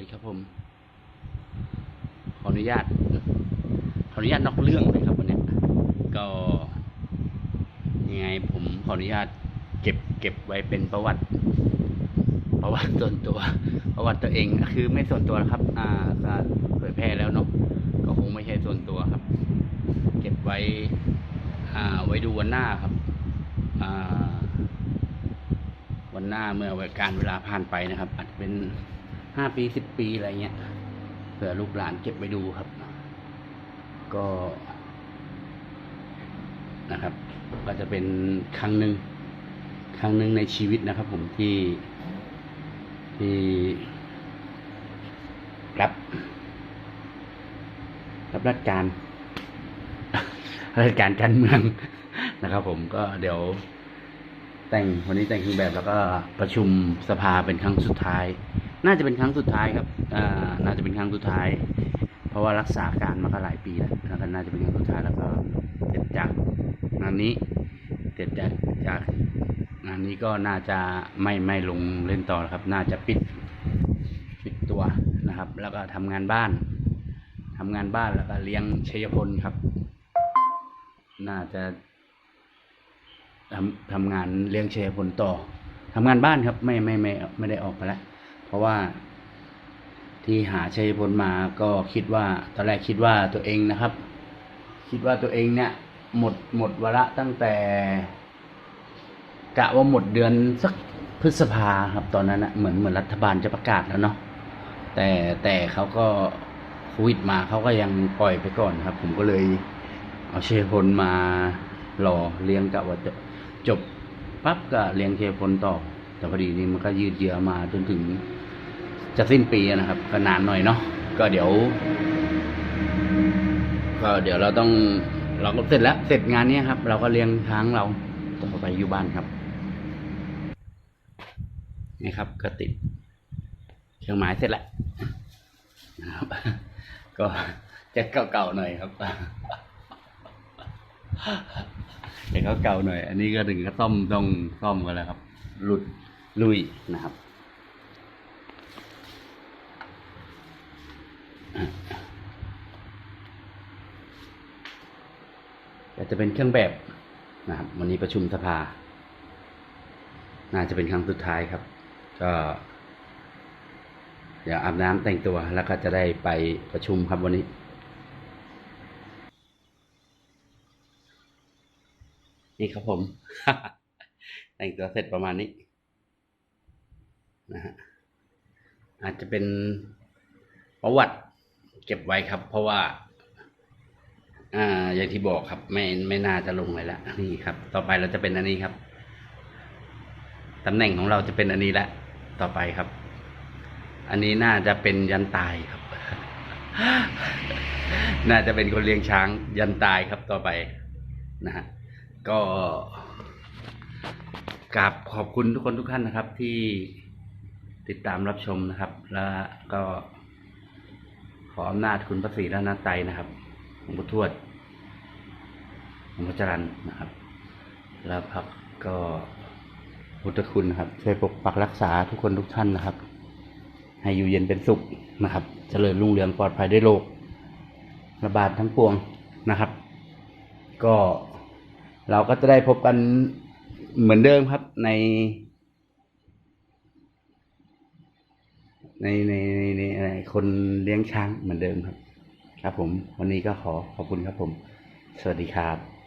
ดีครับผม ขออนุญาต ขออนุญาตนอกเรื่องเลยครับวันนี้ก็ยังไงผมขออนุญาตเก็บเก็บไว้เป็นประวัติ ประวัติส่วนตัว ประวัติตัวเองคือไม่ส่วนตัวครับ อ่าก็เผยแพร่แล้วเนาะก็คงไม่ใช่ส่วนตัวครับ เก็บไว้ อ่า ไว้ดูวันหน้าครับ อ่าวันหน้าเมื่อการเวลาผ่านไปนะครับอาจจะเป็น ห้าปีสิบปีอะไรเงี้ยเผื่อลูกหลานเก็บไว้ดูครับ ก็นะครับ ก็จะเป็นครั้งหนึ่งครั้งหนึ่งในชีวิตนะครับ ผมที่ที่รับรับราชการราชการการเมืองนะครับ ผมก็เดี๋ยว แต่งวันนี้แต่งเครื่องแบบแล้วก็ประชุมสภาเป็นครั้งสุดท้าย น่าจะเป็นครั้งสุดท้ายครับอ่าน่าจะเป็นครั้งสุดท้าย เพราะว่ารักษาการมาก็หลายปีแล้วแล้วก็น่าจะเป็นครั้งสุดท้ายแล้วก็เสร็จจากงานนี้เสร็จจากจากงานนี้ก็น่าจะไม่ไม่ลงเล่นต่อแล้วครับ น่าจะปิดปิดตัวนะครับ แล้วก็ทำงานบ้านทำงานบ้านแล้วก็เลี้ยงชัยพลครับ น่าจะ ทำทำงานเลี้ยงเชยผลต่อทำงานบ้านครับ ไม่ไม่ไม่ไม่ได้ออกไปแล้วเพราะว่าที่หาชัยพลมาก็คิดว่า ตอนแรกคิดว่าตัวเองนะครับ คิดว่าตัวเองเนี่ย หมดหมดวาระตั้งแต่กะว่าหมดเดือนสักพฤษภาครับ ตอนนั้นนะเหมือนเหมือนรัฐบาลจะประกาศแล้วเนาะแต่แต่เขาก็โควิดมาเขาก็ยังปล่อยไปก่อนครับ ผมก็เลย เอาเชยร์พลมารอเลี้ยงกะว่าจะ จบปั๊บก็เลี้ยงเชยร์พลต่อ แต่พอดีนี่มันก็ยืดเยื้อมาจนถึงจะสิ้นปีนะครับ ก็นานหน่อยเนาะก็เดี๋ยว ก็เดี๋ยวเราต้องเราก็เสร็จแล้วเสร็จงานนี้ครับ เราก็เลี้ยงช้างเราต่อไปอยู่บ้านครับนี่ครับ ก็ติดเครื่องหมายเสร็จแล้วนะครับ ก็จะเก่าๆหน่อยครับ เดี๋ยวเขาเก่าหน่อย อันนี้ก็ถึงก็ซ่อมต้องซ่อมกันแล้วครับ หลุดลุยนะครับก็จะเป็นเครื่องแบบนะครับ วันนี้ประชุมสภา น่าจะเป็นครั้งสุดท้ายครับ ก็เดี๋ยวอาบน้ำแต่งตัวแล้วก็จะได้ไปประชุมครับวันนี้ นี่ครับผม แต่งตัวเสร็จประมาณนี้นะฮะอาจจะเป็นประวัติเก็บไว้ครับ เพราะว่า อ่า อย่างที่บอกครับ ไม่ไม่น่าจะลงเลยละนี่ครับ ต่อไปเราจะเป็นอันนี้ครับตำแหน่งของเราจะเป็นอันนี้ละต่อไปครับ อันนี้น่าจะเป็นยันตายครับ น่าจะเป็นคนเลี้ยงช้างยันตายครับต่อไปนะฮะ ก็กราบขอบคุณทุกคนทุกท่านนะครับ ที่ติดตามรับชมนะครับ แล้วก็ขออำนาจคุณพระศรีรัตนตรัยนะครับหลวงพ่อทวดหลวงพ่อจรันนะครับ แล้วพักก็พุทธคุณนะครับ ช่วยปกปักรักษาทุกคนทุกท่านนะครับ ให้อยู่เย็นเป็นสุขนะครับเจริญรุ่งเรืองปลอดภัยได้โรคระบาดทั้งปวงนะครับ ก็ เราก็จะได้พบกันเหมือนเดิมครับใน ในในในในคนเลี้ยงช้างเหมือนเดิมครับ ครับผม วันนี้ก็ขอขอบคุณครับผม สวัสดีครับ